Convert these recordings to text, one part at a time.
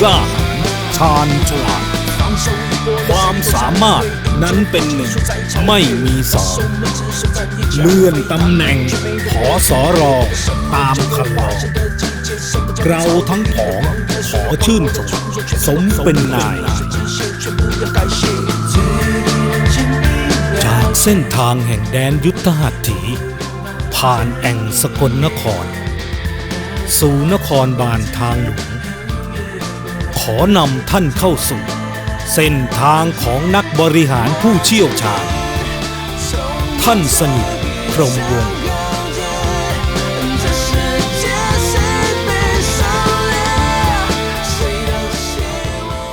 กล้าหาญชาญฉลาดความสามารถนั้นเป็นหนึ่ง ไม่มีสองเลื่อนตำแหน่งขอสอรอตามคันลองเราทั้งผองขอชื่นชมสมเป็นนาย จากเส้นทางแห่งแดนยุทธหัตถี ผ่านแอ่งสกลนคร สู่นครบาลทางหลวง ขอนำท่านเข้าสู่ เส้นทางของนักบริหารผู้เชี่ยวชาญ ท่านสนิทพรมวงศ์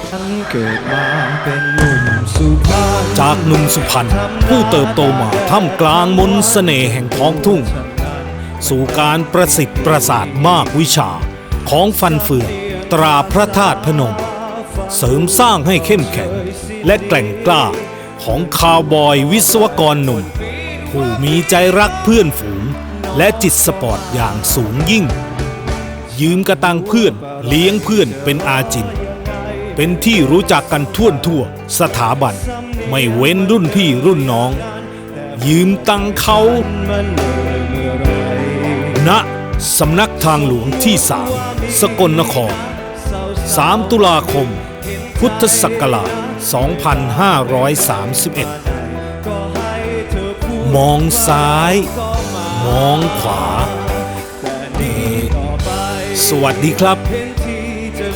ฉันเกิดมาจากหนุ่มสุพรรณผู้เติบโตมาท่ามกลางมนต์เสน่ห์แห่งท้องทุ่ง สู่การประสิทธิ์ประสาทมากวิชาของฟันเฟือง ตราพระธาตุพนม เสริมสร้างให้เข้มแข็ง และแกร่งกล้าของคาวบอยวิศวกรหนุ่ม ผู้มีใจรักเพื่อนฝูง และจิตสปอร์ตอย่างสูงยิ่ง ยืมกระตังเพื่อนเลี้ยงเพื่อนเป็นอาจิน เป็นที่รู้จักกันทั่วทั่วสถาบัน ไม่เว้นรุ่นพี่รุ่นน้อง ยืมตังเขามันเอ่ยเมื่อไรณสำนักทางหลวงที่สามสกลนคร 3 ตุลาคม พุทธศักราช 2531 มองซ้าย มองขวา สวัสดีครับ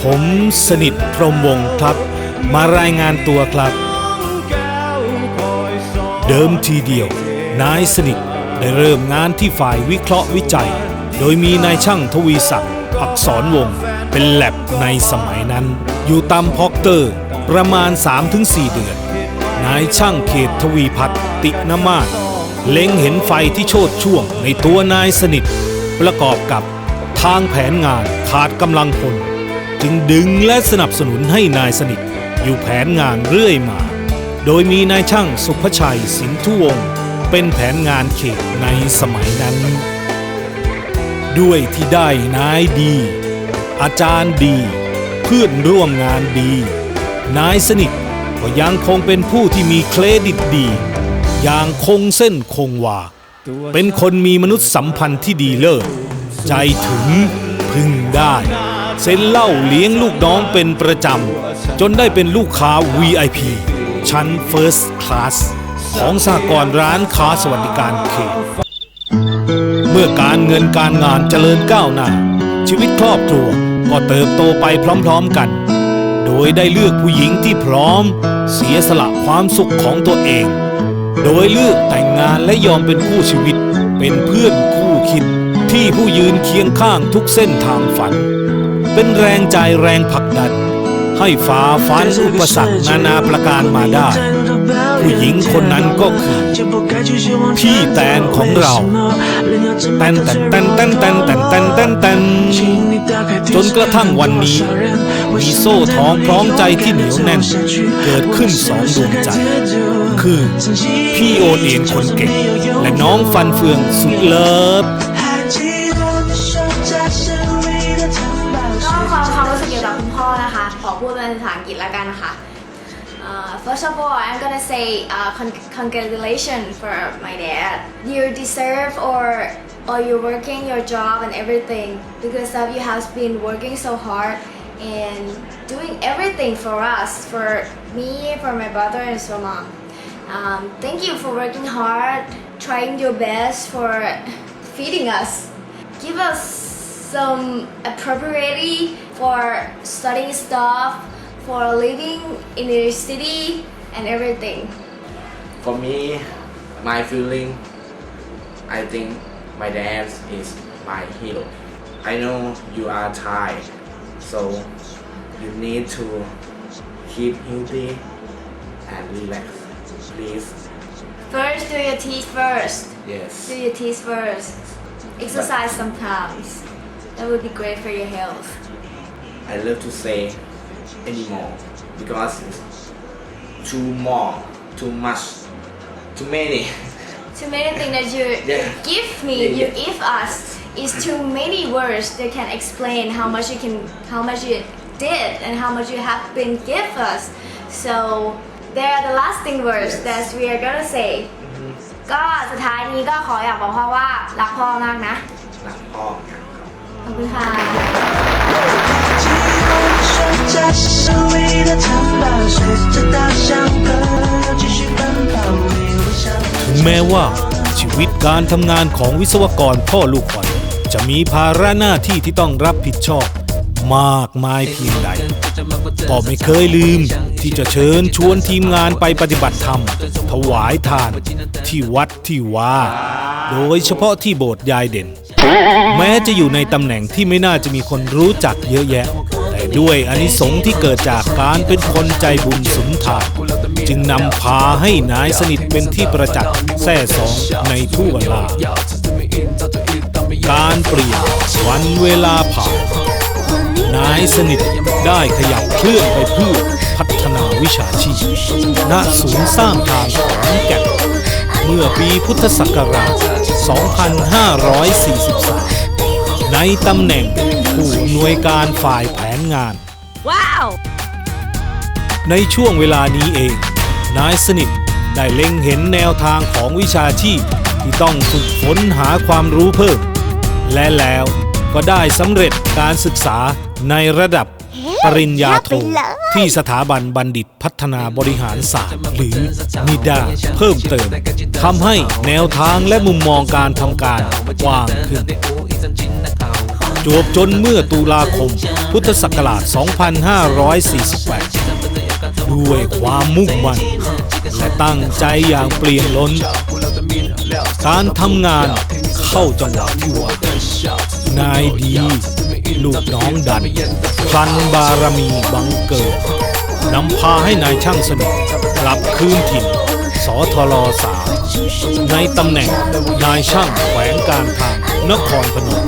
ผมสนิทพรหมวงศ์ครับ มารายงานตัวครับ เดิมทีเดียว นายสนิทได้เริ่มงานที่ฝ่ายวิเคราะห์วิจัย โดยมีนายช่างทวีศักดิ์อักษรวงศ์ เป็นแลบในสมัยนั้น อยู่ตามพอกเตอร์ ประมาณ 3-4 เดือน นายช่างเขตทวีพัฒน์ตินมาศเล็งเห็นไฟที่โชดช่วงในตัวนายสนิท ประกอบกับทางแผนงานขาดกำลังพล จึงดึงและสนับสนุนให้นายสนิท อยู่แผนงานเรื่อยมา โดยมีนายช่างสุภชัยสินทุวง เป็นแผนงานเขตในสมัยนั้น ด้วยที่ได้นายดี อาจารย์ดี เพื่อนร่วมงานดี นายสนิทก็ยังคงเป็นผู้ที่มีเครดิตดี อย่างคงเส้นคงวา เป็นคนมีมนุษยสัมพันธ์ที่ดีเลิศ ใจถึงพึงได้ เซ็นเล่าเลี้ยงลูกน้องเป็นประจำ จนได้เป็นลูกค้า VIP ชั้น First Class ของสหกรณ์ร้านค้าสวัสดิการเขตเมื่อการเงินการงานเจริญก้าวหน้าชีวิตครอบครัว ก็เติบโตไปพร้อมๆกัน โดยได้เลือกผู้หญิงที่พร้อม เสียสละความสุขของตัวเอง โดยเลือกแต่งงานและยอมเป็นคู่ชีวิต เป็นเพื่อนคู่คิดที่ผู้ยืนเคียงข้างทุกเส้นทางฝัน เป็นแรงใจแรงผลักดัน ให้ฝ่าฟันอุปสรรคนานาประการมาได้ งคนนั้นก็คือพี่แตนของเราแตนแตนแตนแตนแตนแตนแตนแตนแตนจนกระทั่งวันนี้ มีโซ่ท้องพร้อมใจที่เหนียวแน่น เกิดขึ้นสองดวงใจ คือพี่โอนเอ็นคนเก่ง และน้องฟันเฟืองสุดเลิฟ first of all, I'm gonna say uh, con- congratulations for my dad. You deserve or or you're working your job and everything because of you have been working so hard and doing everything for us, for me, for my brother and so mom. Um, thank you for working hard, trying your best for feeding us. Give us some appropriately for studying stuff, for living in the city and everything. For me, my feeling, I think my dad is my hero. I know you are tired, so you need to keep healthy and relax. Please, First, do your teeth first. yes. Do your teeth first. Exercise sometimes. That would be great for your health. I love to say anymore because it's too more, too much, too many. Too many things that you Yeah. give me, Yeah, you yeah. give us is too many words that can explain how much you can, how much you, did and how much you have been give us. So there are the lasting words that we are gonna say. ก็สุดท้ายนี้ก็ขออยากบอกพ่อว่ารักพ่อมากนะ รักพ่อกันครับ ขอบคุณค่ะ 说家乡唯一的城堡，随着大象歌继续奔跑，没有想 ถึงแม้ว่าชีวิตการทำงานของวิศวกรพ่อลูกขวัญจะมีภาระหน้าที่ที่ต้องรับผิดชอบ มากมายเพียงใด ก็ไม่เคยลืมที่จะเชิญชวนทีมงานไปปฏิบัติธรรม ถวายทาน ที่วัดที่วาโดยเฉพาะที่โบสถ์ยายเด่น แม้จะอยู่ในตำแหน่งที่ไม่น่าจะมีคนรู้จักเยอะแยะ แต่ ด้วยอนิสงส์ที่เกิดจากการเป็นคนใจบุญสุนทานจึงนำพาให้นายสนิทเป็นที่ประจักษ์แท้สองในทุกเวลาการเปลี่ยนวันเวลาผ่านนายสนิทได้ขยับเคลื่อนไปเพื่อพัฒนาวิชาชีพณศูนย์สร้างทางขอนแก่นเมื่อปีพุทธศักราช 2543 ในตำแหน่ง ผู้อำนวยการฝ่ายแผนงานในช่วงเวลานี้เอง นายสนิทได้เล็งเห็นแนวทางของวิชาชีพที่ต้องฝึกฝนหาความรู้เพิ่ม และแล้วก็ได้สำเร็จการศึกษาในระดับปริญญาโทที่สถาบันบัณฑิตพัฒนาบริหารศาสตร์ หรือนิดาเพิ่มเติมทำให้แนวทางและมุมมองการทำการกว้างขึ้น จวบจนเมื่อตุลาคม พุทธศักราช 2548 ด้วยความมุ่งมั่น และตั้งใจอย่างเปลี่ยนล้น การทำงานเข้าจังหวะที่ว่านายดี ลูกน้องดันพลันบารมีบังเกิดนำพาให้นายช่างสนิทกลับคืนถิ่นสทลสามในตำแหน่งนายช่างแขวงการทางนครพนม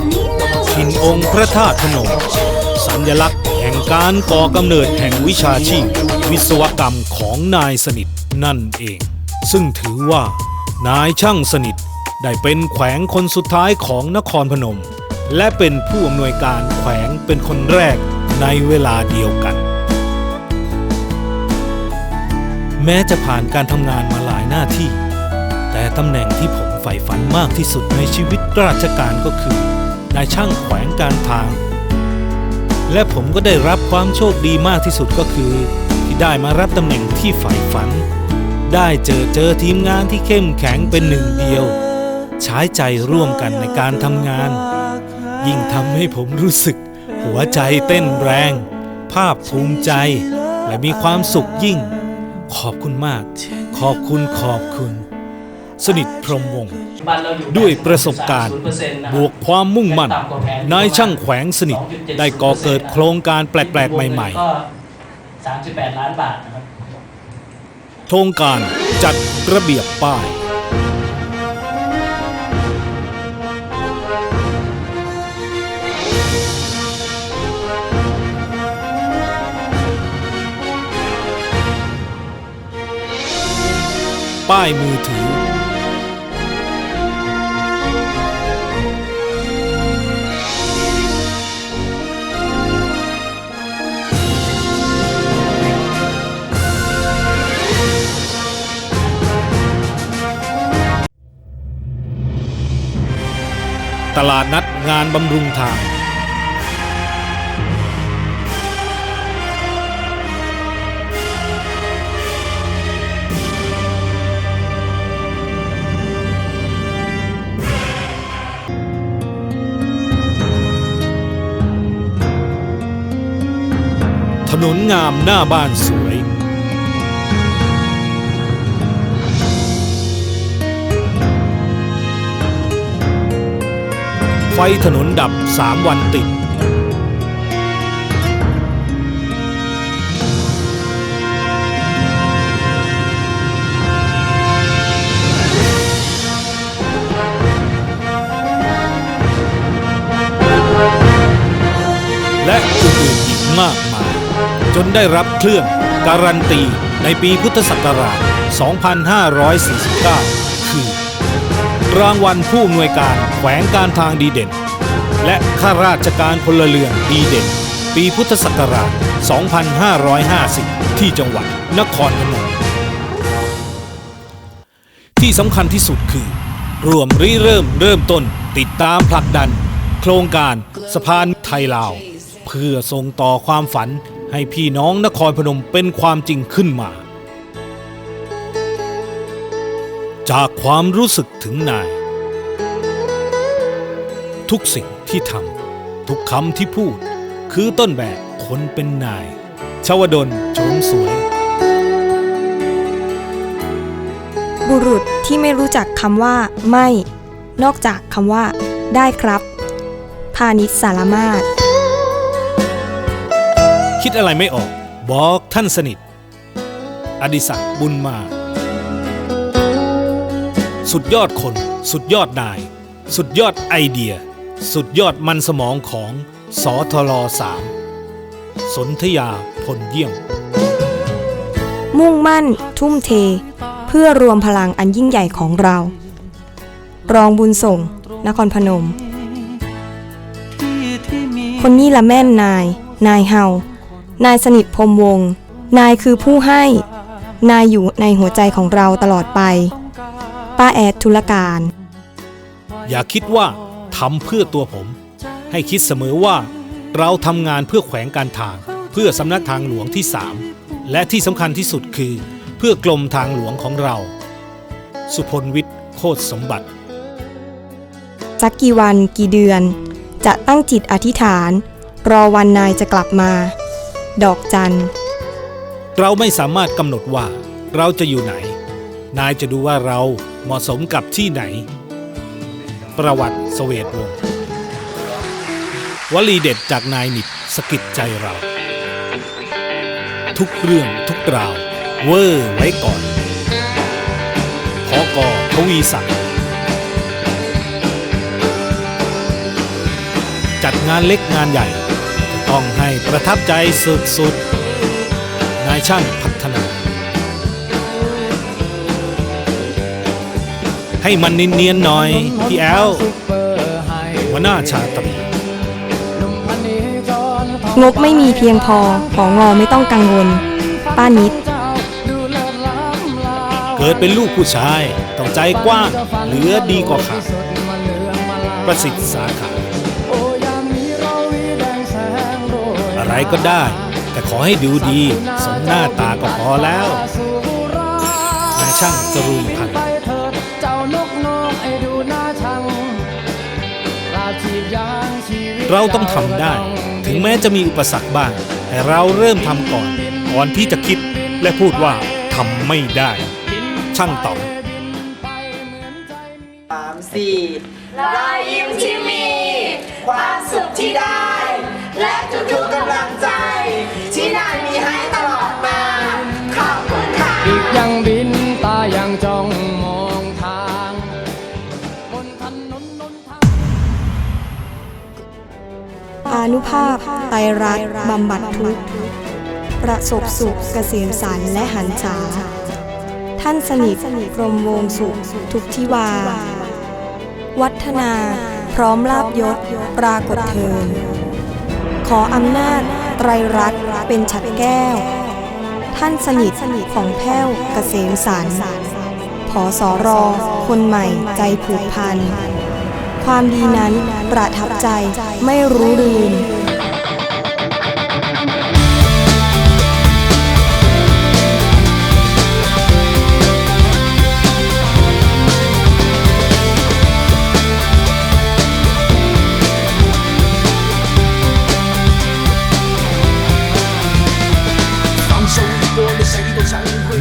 ถิ่นองค์พระธาตุพนม สัญลักษณ์แห่งการก่อกำเนิดแห่งวิชาชีพ วิศวกรรมของนายสนิทนั่นเอง ซึ่งถือว่า นายช่างสนิทได้เป็นแขวงคนสุดท้ายของนครพนม และเป็นผู้อำนวยการแขวงเป็นคนแรกในเวลาเดียวกัน แม้จะผ่านการทำงานมาหลายหน้าที่ แต่ตำแหน่งที่ผมใฝ่ฝันมากที่สุดในชีวิตราชการก็คือ นายช่างแขวงการทาง และผมก็ได้รับความโชคดีมากที่สุดก็คือ ที่ได้มารับตำแหน่งที่ใฝ่ฝัน ได้เจอเจอทีมงานที่เข้มแข็งเป็นหนึ่งเดียว ใช้ใจร่วมกันในการทำงาน ยิ่งทำให้ผมรู้สึก หัวใจเต้นแรง ภาพภูมิใจ และมีความสุขยิ่ง ขอบคุณมาก ขอบคุณขอบคุณ สนิทพรหมวงศ์บ้านเราอยู่ด้วยประสบการณ์0%นะครับบวกความมุ่งมั่น นายช่างแขวงสนิทได้ก่อเกิดโครงการแปลกๆ ใหม่ก็38 ล้านบาทนะครับๆโครงการจัดระเบียบป้าย ป้ายมือถือ ตลาดนัดงานบำรุงทาง ถนนงามหน้าบ้านสวย ฟถนนดับ 3 วันติด และอื่นๆอีกมากมาย จนได้รับเครื่องการันตีในปีพุทธศักราช 2549 คือ รางวัลผู้อำนวยการแขวงการทางดีเด่น และข้าราชการพลเรือนดีเด่น ปีพุทธศักราช 2550 ที่จังหวัดนครพนมที่สำคัญที่สุดคือ รวมริเริ่มเริ่มต้น ติดตามผลักดัน โครงการสะพานไทยลาว เพื่อส่งต่อความฝันให้พี่น้องนครพนมเป็นความจริงขึ้นมา จากความรู้สึกถึงนาย ทุกสิ่งที่ทำทุกคำที่พูด คือต้นแบบคนเป็นนาย ชวดลโฉมสวย บุรุษที่ไม่รู้จักคำว่าไม่ นอกจากคำว่า ได้ครับ พาณิชย์สารมาศคิดอะไรไม่ออก บอกท่านสนิท อดิศักดิ์บุญมา สุดยอดคน สุดยอดนาย สุดยอดไอเดีย สุดยอดมันสมองของสอทลสามสนธยาพลเยี่ยม มุ่งมั่น ทุ่มเท เพื่อรวมพลังอันยิ่งใหญ่ของเรา รองบุญส่ง นครพนม คนนี้ละแม่นนาย นายเฮา นายสนิทพรมวง นายคือผู้ให้ นายอยู่ในหัวใจของเราตลอดไป ป้าแอดธุลการ อย่าคิดว่าทำเพื่อตัวผม ให้คิดเสมอว่า เราทำงานเพื่อแขวงการทาง เพื่อสำนักทางหลวงที่3และที่สำคัญที่สุดคือ เพื่อกลมทางหลวงของเรา สุพลวิทย์โคตรสมบัติสักกี่วันกี่เดือน จะตั้งจิตอธิษฐาน รอวันนายจะกลับมา ดอกจัน เราไม่สามารถกำหนดว่า เราจะอยู่ไหน นายจะดูว่าเราเหมาะสมกับที่ไหน ประวัติสเวตวงศ์วลีเด็ดจากนายนิดสะกิดใจเรา ทุกเรื่องทุกราว เวอร์ไว้ก่อนพอกอทวีศักดิ์จัดงานเล็กงานใหญ่ต้องให้ประทับใจสุดๆนายช่างพั ให้มันเนียนๆหน่อย พี่แอลหัวหน้าชาตรีงบไม่มีเพียงพอ ของงอไม่ต้องกังวล ป้านิด เกิดเป็นลูกผู้ชาย ต้องใจกว้างเหลือดีกว่าขาดประสิทธิ์สาขา อะไรก็ได้ แต่ขอให้ดูดี สมหน้าตาก็พอแล้วนายช่างจรูนพัน เราต้องทำได้ ถึงแม้จะมีอุปสรรคบ้าง แต่เราเริ่มทำก่อน ก่อนที่จะคิดและพูดว่าทำไม่ได้ ช่างตอบสามสี่รอยยิ้มที่มี ความสุขที่ได้ และทุกๆกำลังใจ ที่นายมีให้ตลอดมา ขอบคุณค่ะ อีกยังบินตายังจ้องมองานุภาพไตรรัตน์บำบัดทุกข์ประสบสุขเกษมสันและหันษาท่านสนิทกรมวงสุขทุกทิวา วัฒนาพร้อมลาบยศปรากฏเทินขออำนาจไตรรัตน์เป็นฉัดแก้ว ท่านสนิทของแพ้วเกษมสันผอสอรอคนใหม่ใจผูกพัน ความดีนั้นประทับใจไม่รู้ลืม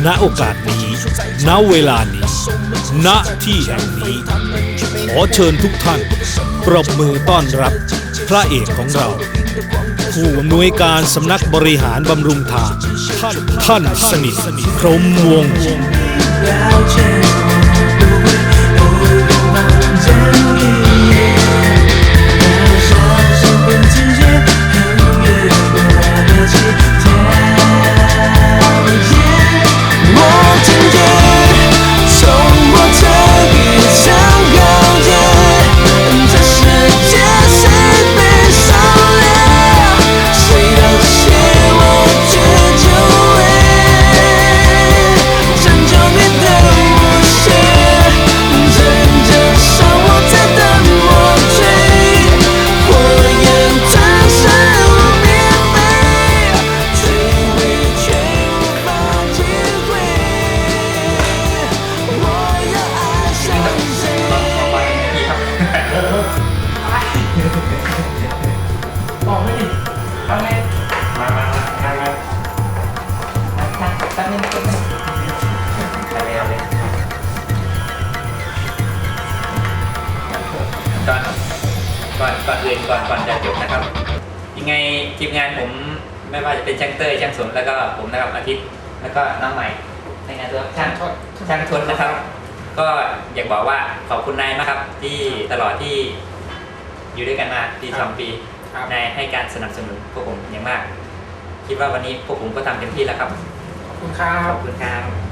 ณโอกาสนี้ ณเวลานี้ ณที่แห่งนี้ ขอเชิญทุกท่านปรบมือต้อนรับพระเอกของเรา ผู้อำนวยการสำนักบริหารบำรุงทางท่านท่านสนิท ครมวงศ์ ยังไงทีมงานผมไม่ว่าจะเป็นช่างเต้ยช่างสนแล้วก็ผมนะครับอาทิตย์แล้วก็น้องใหม่ในงานตัวช่างทดช่างทดนะครับ ก็อยากบอกว่าขอบคุณนายมากครับที่ตลอดที่อยู่ด้วยกันมาปีสองปีนายให้การสนับสนุนพวกผมอย่างมาก คิดว่าวันนี้พวกผมก็ทำเต็มที่แล้วครับ ขอบคุณครับขอบคุณครับ